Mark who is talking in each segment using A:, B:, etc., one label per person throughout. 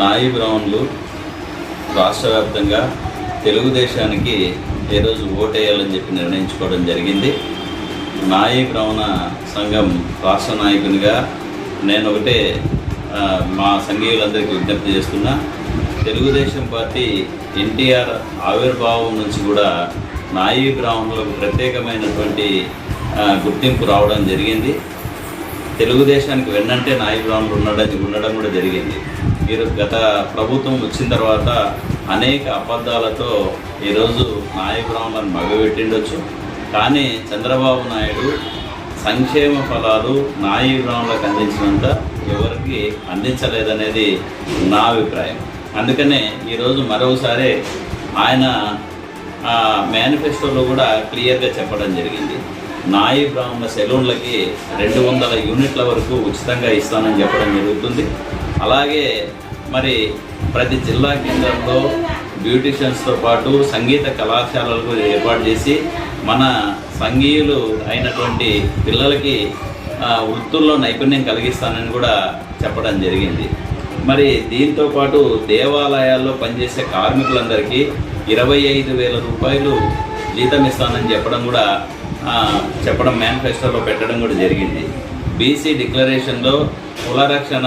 A: నాయి బ్రాహ్మణులు రాష్ట్ర వ్యాప్తంగా తెలుగుదేశానికి ఏ రోజు ఓటేయాలని చెప్పి నిర్ణయించుకోవడం జరిగింది. నాయి బ్రౌన సంఘం రాష్ట్ర నాయకునిగా నేను ఒకటే మా సంఘీయులందరికీ విజ్ఞప్తి చేస్తున్నా. తెలుగుదేశం పార్టీ ఎన్టీఆర్ ఆవిర్భావం నుంచి కూడా నాయి బ్రాహ్మణులకు ప్రత్యేకమైనటువంటి గుర్తింపు రావడం జరిగింది. తెలుగుదేశానికి వెన్నంటే నాయి బ్రాహ్మణులు ఉండడం ఉండడం కూడా జరిగింది. మీరు గత ప్రభుత్వం వచ్చిన తర్వాత అనేక అబద్ధాలతో ఈరోజు నాయ మగబెట్టిండొచ్చు. కానీ చంద్రబాబు నాయుడు సంక్షేమ ఫలాలు నాయకురాములకు అందించినంత ఎవరికి అందించలేదనేది నా అభిప్రాయం. అందుకనే ఈరోజు మరోసారి ఆయన ఆ, మేనిఫెస్టోలో కూడా క్లియర్గా చెప్పడం జరిగింది. నాయి బ్రాహ్మణ సెలూన్లకి రెండు వందల యూనిట్ల వరకు ఉచితంగా ఇస్తానని చెప్పడం జరుగుతుంది. అలాగే మరి ప్రతి జిల్లా కేంద్రంలో బ్యూటిషియన్స్తో పాటు సంగీత కళాశాలలకు ఏర్పాటు చేసి మన సంగీయులు అయినటువంటి పిల్లలకి వృత్తుల్లో నైపుణ్యం కలిగిస్తానని కూడా చెప్పడం జరిగింది. మరి దీంతో పాటు దేవాలయాల్లో పనిచేసే కార్మికులందరికీ ఇరవై ఐదు వేల రూపాయలు జీతం ఇస్తానని చెప్పడం కూడా చెప్పడం మేనిఫెస్టోలో పెట్టడం కూడా జరిగింది. బీసీ డిక్లరేషన్లో కులరక్షణ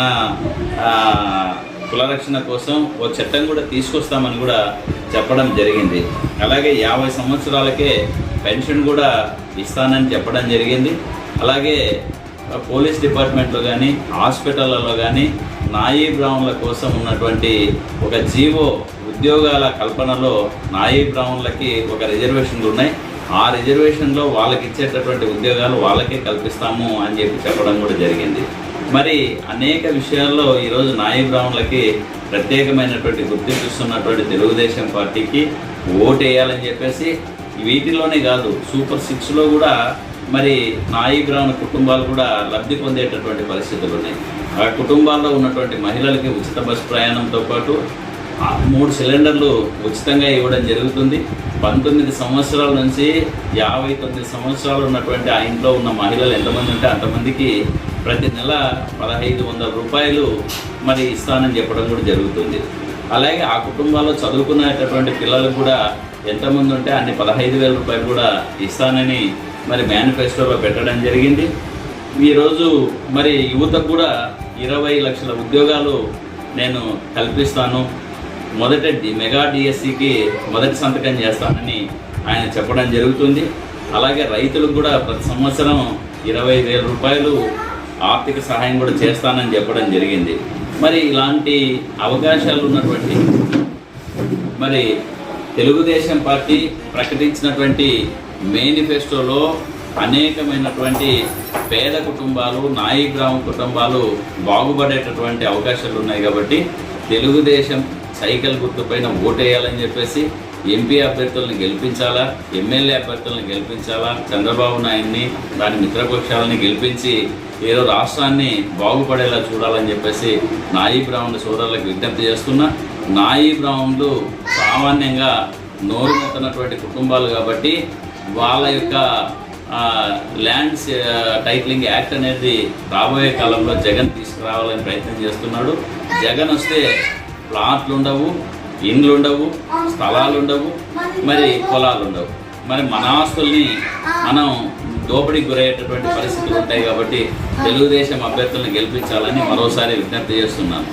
A: కులరక్షణ కోసం ఓ చట్టం కూడా తీసుకొస్తామని కూడా చెప్పడం జరిగింది. అలాగే యాభై సంవత్సరాలకే పెన్షన్ కూడా ఇస్తానని చెప్పడం జరిగింది. అలాగే పోలీస్ డిపార్ట్మెంట్లో కానీ హాస్పిటళ్ళలో కానీ నాయీ బ్రాహ్మణుల కోసం ఉన్నటువంటి ఒక జీవో ఉద్యోగాల కల్పనలో నాయీ బ్రాహ్మణులకి ఒక రిజర్వేషన్లు ఉన్నాయి. ఆ రిజర్వేషన్లో వాళ్ళకి ఇచ్చేటటువంటి ఉద్యోగాలు వాళ్ళకే కల్పిస్తాము అని చెప్పి చెప్పడం కూడా జరిగింది. మరి అనేక విషయాల్లో ఈరోజు నాయీ బ్రాహ్మణులకి ప్రత్యేకమైనటువంటి గుర్తింపు ఇస్తున్నటువంటి తెలుగుదేశం పార్టీకి ఓటేయాలని వేయాలని చెప్పేసి వీటిలోనే కాదు సూపర్ సిక్స్లో కూడా మరి నాయి బ్రాహ్మణ కుటుంబాలు కూడా లబ్ధి పొందేటటువంటి పరిస్థితులు ఉన్నాయి ఆ కుటుంబాల్లో ఉన్నటువంటి మహిళలకి ఉచిత బస్ ప్రయాణంతో పాటు మూడు సిలిండర్లు ఉచితంగా ఇవ్వడం జరుగుతుంది. పంతొమ్మిది సంవత్సరాల నుంచి యాభై తొమ్మిది సంవత్సరాలు ఉన్నటువంటి ఆ ఇంట్లో ఉన్న మహిళలు ఎంతమంది ఉంటే అంతమందికి ప్రతి నెల పదహైదు వందల రూపాయలు మరి ఇస్తానని చెప్పడం కూడా జరుగుతుంది. అలాగే ఆ కుటుంబాల్లో చదువుకునేటటువంటి పిల్లలు కూడా ఎంతమంది ఉంటే అన్ని పదహైదు వేల రూపాయలు కూడా ఇస్తానని మరి మేనిఫెస్టోలో పెట్టడం జరిగింది. ఈరోజు మరి యువతకు కూడా ఇరవై లక్షల ఉద్యోగాలు నేను కల్పిస్తాను. మొదట డి- మెగా డిఎస్సికి మొదటి సంతకం చేస్తానని ఆయన చెప్పడం జరుగుతుంది. అలాగే రైతులకు కూడా ప్రతి సంవత్సరం ఇరవై వేల రూపాయలు ఆర్థిక సహాయం కూడా చేస్తానని చెప్పడం జరిగింది. మరి ఇలాంటి అవకాశాలు ఉన్నటువంటి మరి తెలుగుదేశం పార్టీ ప్రకటించినటువంటి మేనిఫెస్టోలో అనేకమైనటువంటి పేద కుటుంబాలు నాయి గ్రామ కుటుంబాలు బాగుపడేటటువంటి అవకాశాలు ఉన్నాయి కాబట్టి తెలుగుదేశం సైకిల్ గుర్తుపైన ఓటేయాలని చెప్పేసి ఎంపీ అభ్యర్థులను గెలిపించాలా ఎమ్మెల్యే అభ్యర్థులను గెలిపించాలా చంద్రబాబు నాయుడిని దాని మిత్రపక్షాలని గెలిపించి ఏదో రాష్ట్రాన్ని బాగుపడేలా చూడాలని చెప్పేసి నాయి బ్రాహ్మణ సోదరులకు విజ్ఞప్తి చేస్తున్నా. నాయి బ్రాహ్మణులు సామాన్యంగా నోరు మెత్తనటువంటి కుటుంబాలు కాబట్టి వాళ్ళ యొక్క ల్యాండ్స్ ఆ, టైటిలింగ్ యాక్ట్ అనేది రాబోయే కాలంలో జగన్ తీసుకురావాలని ప్రయత్నం చేస్తున్నాడు. జగన్ వస్తే ప్లాట్లు ఉండవు ఇండ్లు ఉండవు స్థలాలు ఉండవు మరి పొలాలు ఉండవు మరి మన ఆస్తుల్ని మనం దోపిడీకి గురయ్యేటటువంటి పరిస్థితులు ఉంటాయి కాబట్టి తెలుగుదేశం అభ్యర్థులను గెలిపించాలని మరోసారి విజ్ఞప్తి చేస్తున్నాను.